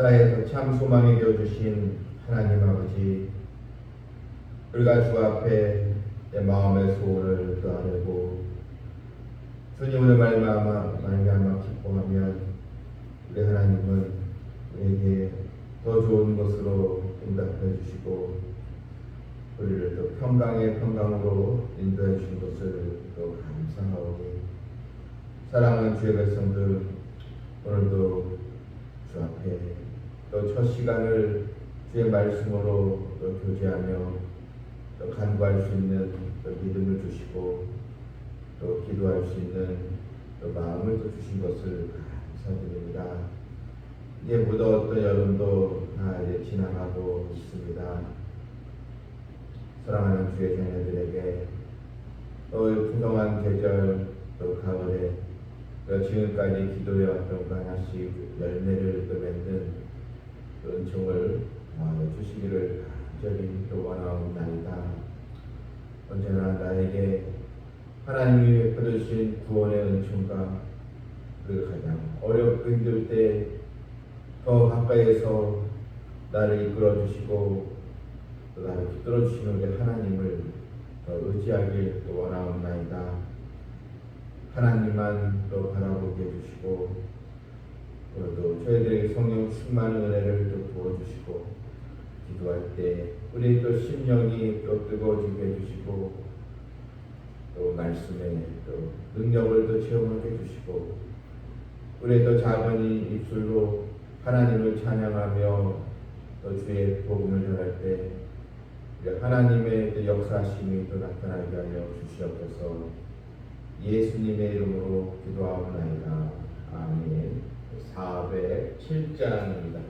더참 소망이 되어 주신 하나님 아버지 우리가 주 앞에 내 마음의 소원을 다하려고 주님을 말미암아 기뻐하면 우리 하나님은 우리에게 더 좋은 것으로 응답해 주시고 우리를 또 평강의 평강으로 인도해 주신 것을 또 감사하오니 사랑하는 주의 백성들 오늘도 주 앞에 또 첫 시간을 주의 말씀으로 또 교제하며 또 간구할 수 있는 또 믿음을 주시고 또 기도할 수 있는 또 마음을 또 주신 것을 감사드립니다. 이제 무더웠던 여름도 다 이제 지나가고 있습니다. 사랑하는 주의 자녀들에게 또 풍성한 계절 또 가을에 또 지금까지 기도해왔던 것 하나씩 열매를 또 맺는 그 은총을 어, 주시기를 간절히 또 원하옵나이다. 언제나 나에게 하나님이 베풀으신 구원의 은총과 그 가장 어렵고 힘들 때 더 가까이에서 나를 이끌어 주시고 또 나를 붙들어 주시는 우리 하나님을 더 의지하길 또 원하옵나이다. 하나님만 또 바라보게 해주시고 오늘도 저희들에게 성령 충만한 은혜를 또 부어주시고 기도할 때 우리 또 심령이 또 뜨거워지게 해주시고 또 말씀에 또 능력을 또 체험하게 해주시고 우리 또 작은 이 입술로 하나님을 찬양하며 또 주의 복음을 전할 때 하나님의 또 역사심이 또 나타나게 하여 주시옵소서 예수님의 이름으로 기도하옵나이다. 아멘. 407장입니다.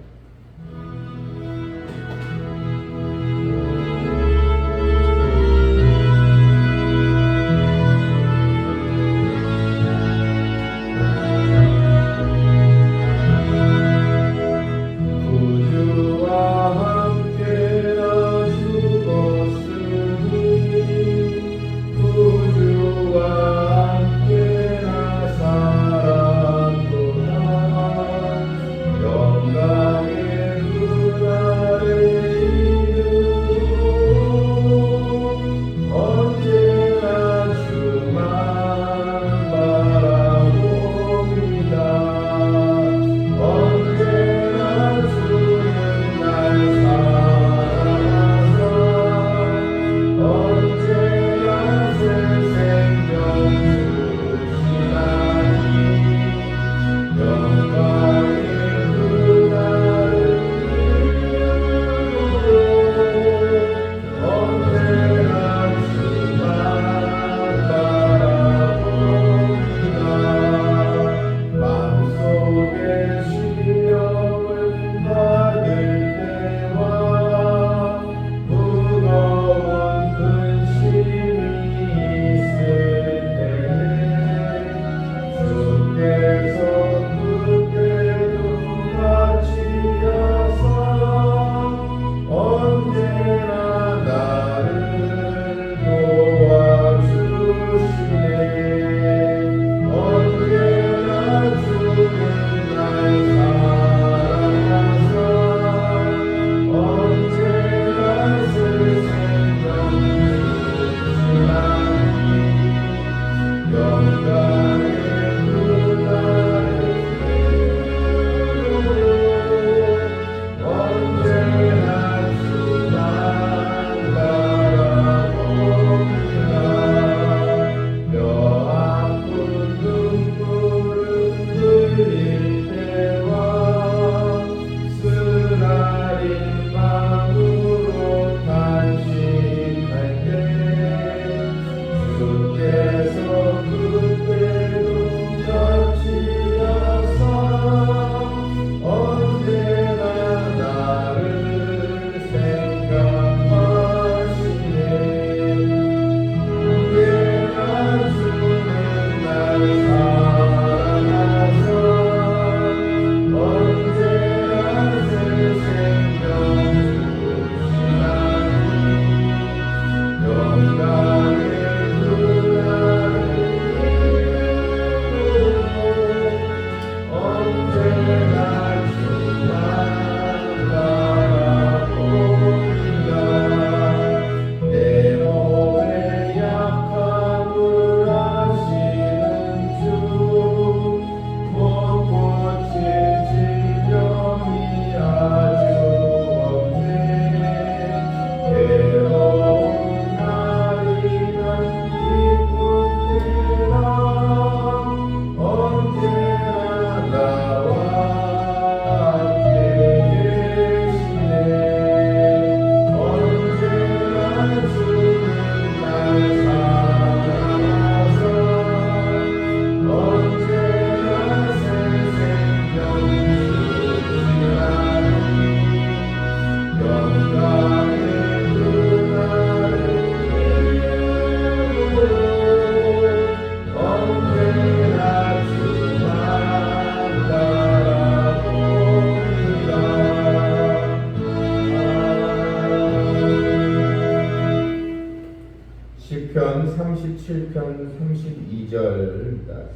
37편 32절부터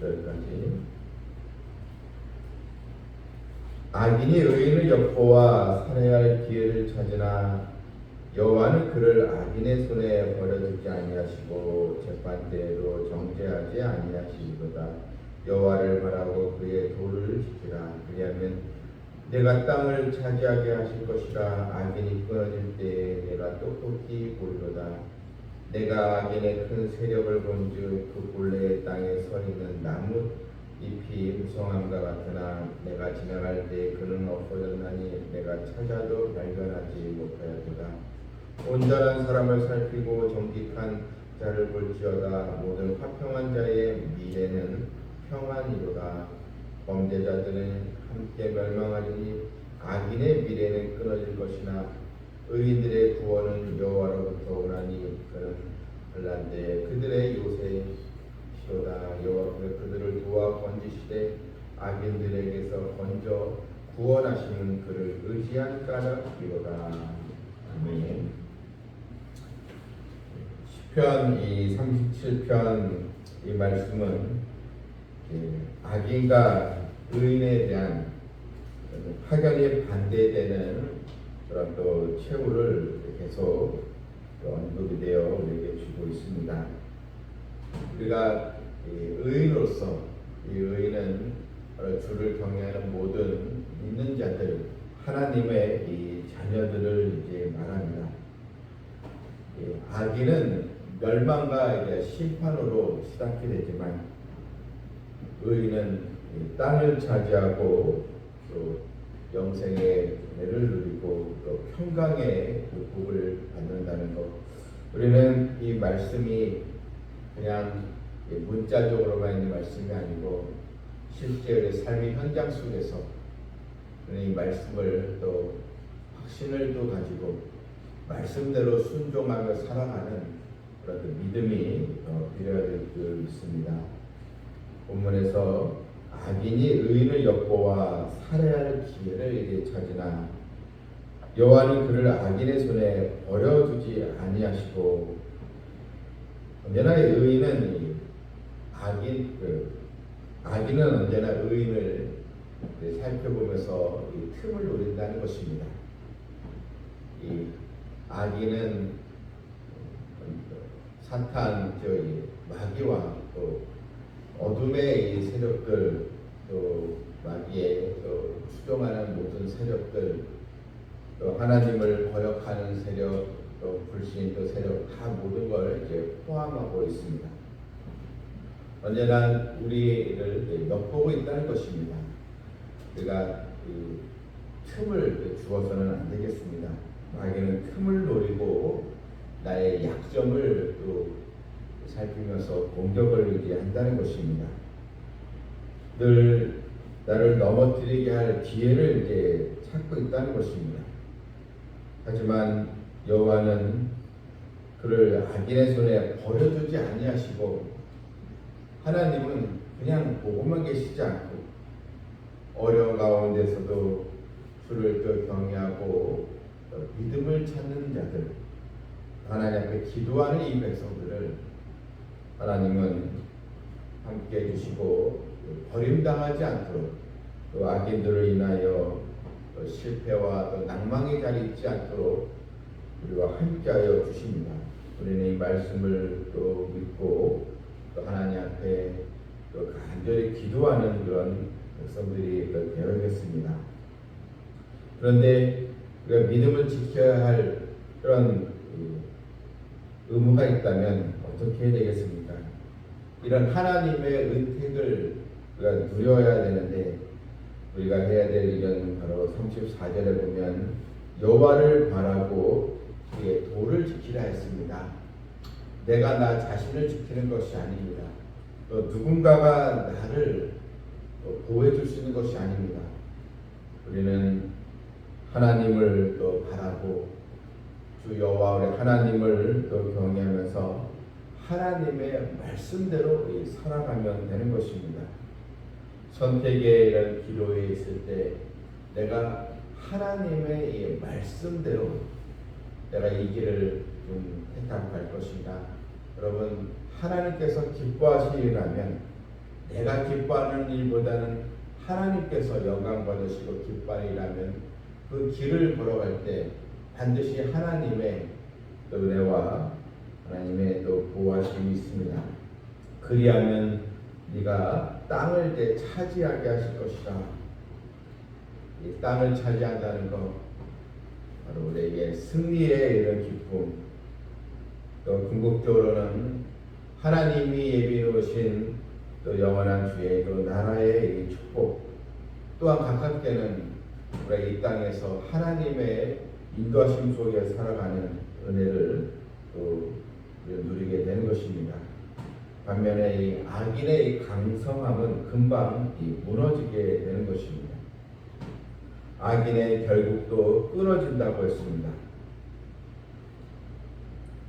40절까지. 악인이 의인을 엿보아 살해야 할 기회를 찾으나 여호와는 그를 악인의 손에 버려두지 아니하시고 재판대로 정죄하지 아니하시리로다. 여호와를 바라고 그의 도를 지키라. 그리하면 내가 땅을 차지하게 하실 것이라 악인이 끊어질 때에 내가 똑똑히 보리로다 내가 악인의 큰 세력을 본즉 그 본래의 땅에 서 있는 나무 잎이 무성함과 같으나 내가 지나갈 때 그는 없어졌나니 내가 찾아도 발견하지 못하였도다. 온전한 사람을 살피고 정직한 자를 볼지어다. 모든 화평한 자의 미래는 평안이로다. 범죄자들은 함께 멸망하리니 악인의 미래는 끊어질 것이나 의인들의 구원은 여호와로부터 오나니 그는 한란데 그들의 요새 시로다. 여호와께서 그들을 도와 건지시되 악인들에게서 건져 구원하시는 그를 의지한 까닭이로다. 아멘. 시편 이 37편 이 말씀은 이 악인과 의인에 대한 파견이 반대되는 그런 또 최후를 계속 언급이 되어 우리에게 주고 있습니다. 우리가 이 의인으로서 이 의인은 주를 경외하는 모든 믿는 자들 하나님의 이 자녀들을 이제 말합니다. 이 악인은 멸망과 이제 심판으로 시작이 되지만 의인은 이 땅을 차지하고 또 영생의 은혜를 누리고 또 평강의 그 복을 받는다는 것. 우리는 이 말씀이 그냥 이 문자적으로만 있는 말씀이 아니고 실제 우리 삶의 현장 속에서 이 말씀을 또 확신을 또 가지고 말씀대로 순종하며 살아가는 그런 그 믿음이 어, 필요할 줄 믿습니다. 본문에서 악인이 의인을 엿보아 살해할 기회를 찾으나 여호와는 그를 악인의 손에 버려두지 아니하시고 언제나 의인은 이 악인 그 악인은 언제나 의인을 살펴보면서 이 틈을 노린다는 것입니다. 이 악인은 사탄 저희 마귀와 또 어둠의 이 세력들 또 마귀의 또 수종하는 모든 세력들 또 하나님을 거역하는 세력 또 불신 또 세력 다 모든 걸 이제 포함하고 있습니다. 언제나 우리를 엿보고 있다는 것입니다. 우리가 이 틈을 주어서는 안 되겠습니다. 마귀는 틈을 노리고 나의 약점을 또 살피면서 공격을 의지한다는 것입니다. 늘 나를 넘어뜨리게 할 기회를 이제 찾고 있다는 것입니다. 하지만 여호와는 그를 악인의 손에 버려두지 아니하시고 하나님은 그냥 보고만 계시지 않고 어려운 가운데서도 주를 또 경외하고 믿음을 찾는 자들 하나님 앞에 기도하는 이 백성들을 하나님은 함께 해주시고 버림당하지 않도록 또 악인들을 인하여 또 실패와 또 낭망의 자리 있지 않도록 우리와 함께하여 주십니다. 우리는 이 말씀을 또 믿고 또 하나님 앞에 또 간절히 기도하는 그런 백성들이 되어야겠습니다. 그런데 우리가 믿음을 지켜야 할 그런 의무가 있다면 어떻게 해야 되겠습니까? 이런 하나님의 은택을 우리가 누려야 되는데 우리가 해야 될 일은 바로 34절에 보면 여호와를 바라고 그의 도를 지키라 했습니다. 내가 나 자신을 지키는 것이 아닙니다. 또 누군가가 나를 보호해 줄 수 있는 것이 아닙니다. 우리는 하나님을 또 바라고 주 여호와 우리 하나님을 또 경외하면서 하나님의 말씀대로 살아가면 되는 것입니다. 선택의 이런 기로에 있을 때 내가 하나님의 이 말씀대로 내가 이 길을 좀갈 것인가 여러분 하나님께서 기뻐하시리라면 내가 기뻐하는 일보다는 하나님께서 영광 받으시고 기뻐하리라면 그 길을 걸어갈 때 반드시 하나님의 또 은혜와 하나님의 또 보호하심이 있습니다. 그리하면 네가 땅을 내 차지하게 하실 것이다. 이 땅을 차지한다는 것 바로 우리에게 승리의 이런 기쁨 또 궁극적으로는 하나님이 예비 놓으신 또 영원한 주의 또 나라의 이 축복 또한 가깝게는 우리가 이 땅에서 하나님의 인도하심 속에 살아가는 은혜를 또 누리게 되는 것입니다. 반면에 이 악인의 이 강성함은 금방 이 무너지게 되는 것입니다. 악인의 결국도 끊어진다고 했습니다.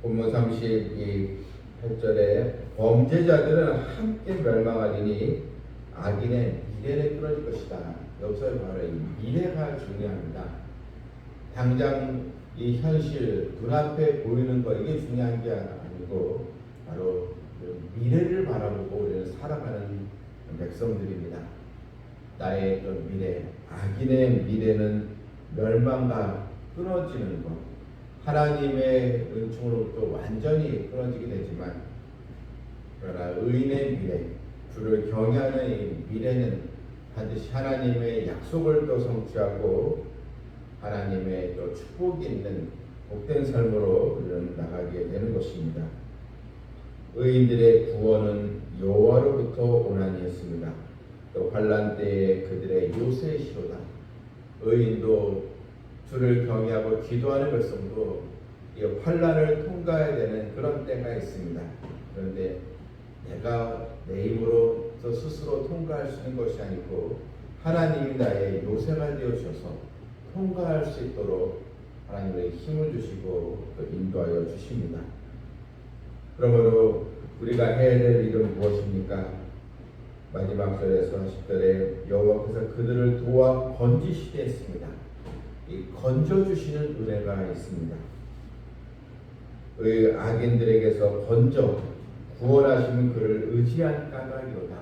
본문 32절에 범죄자들은 함께 멸망하리니 악인의 미래는 끊어질 것이다. 여기서 바로 이 미래가 중요합니다. 당장 이 현실 눈앞에 보이는 거 이게 중요한 게 아니 고 바로 그 미래를 바라보고 우리는 살아가는 백성들입니다. 나의 그 미래, 악인의 미래는 멸망과 끊어지는 것. 하나님의 은총으로부터 완전히 끊어지게 되지만 그러나 의인의 미래, 주를 경외하는 이 미래는 반드시 하나님의 약속을 또 성취하고 하나님의 또 축복이 있는 복된 삶으로 우리는 나가게 되는 것입니다. 의인들의 구원은 여호와로부터 오나니 했습니다. 또 환란 때에 그들의 요새시로다. 의인도 주를 경외하고 기도하는 백성도 이 환란을 통과해야 되는 그런 때가 있습니다. 그런데 내가 내 힘으로 저 스스로 통과할 수 있는 것이 아니고 하나님이 나의 요새가 되어 주셔서 통과할 수 있도록 하나님의 힘을 주시고 또 인도하여 주십니다. 그러므로 우리가 해야 될 일은 무엇입니까? 마지막 절에서 10절에 여호와께서 그들을 도와 건지시게 했습니다. 이 건져 주시는 은혜가 있습니다. 의 악인들에게서 건져 구원하시는 그를 의지한 까닭이로다.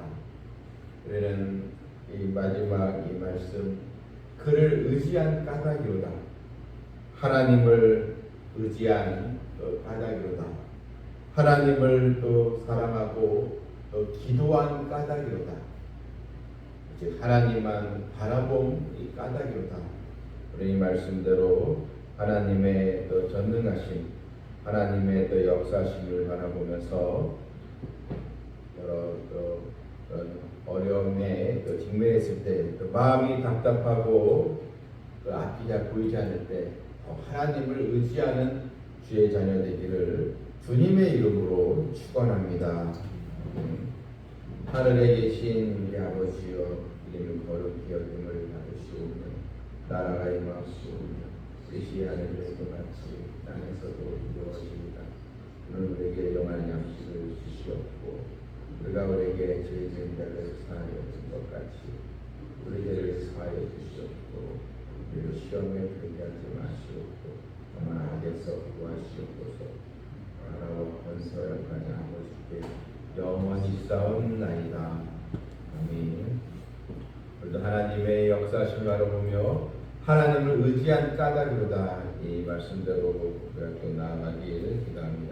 우리는 이 마지막 이 말씀 그를 의지한 까닭이로다. 하나님을 의지한 그 까닭이로다. 하나님을 또 사랑하고 또 기도한 까닭이로다. 이제 하나님만 바라본 이 까닭이로다. 우리 이 말씀대로 하나님의 또 전능하신 하나님의 또 역사심을 바라보면서 여러 또 어려움에 또 직면했을 때, 또 마음이 답답하고 그 앞이 잘 보이지 않을 때더 하나님을 의지하는 주의 자녀 되기를 주님의 이름으로 축원합니다. 음. 하늘에 계신 우리 아버지여 이름을 거룩히 여김을 받으시오며 나라가 임하시오며 뜻이 하늘에서 같이 땅에서도 이루어집니다. 오늘 우리에게 영원한 양식을 주시옵고 우리가 우리에게 죄 지은 자를 사하여 준것 같이 우리 죄를 사하여 주시옵고 우리를 시험에 들게 하지 마시옵고 다만 악에서 구하시옵소서 나라와 권세와 영광이 아버지께 영원히 싸움나이다. 아멘. 우리도 하나님의 역사심을 바라보며 하나님을 의지한 까닭이로다 이 말씀대로 우리가 또 나아가길 기도합니다.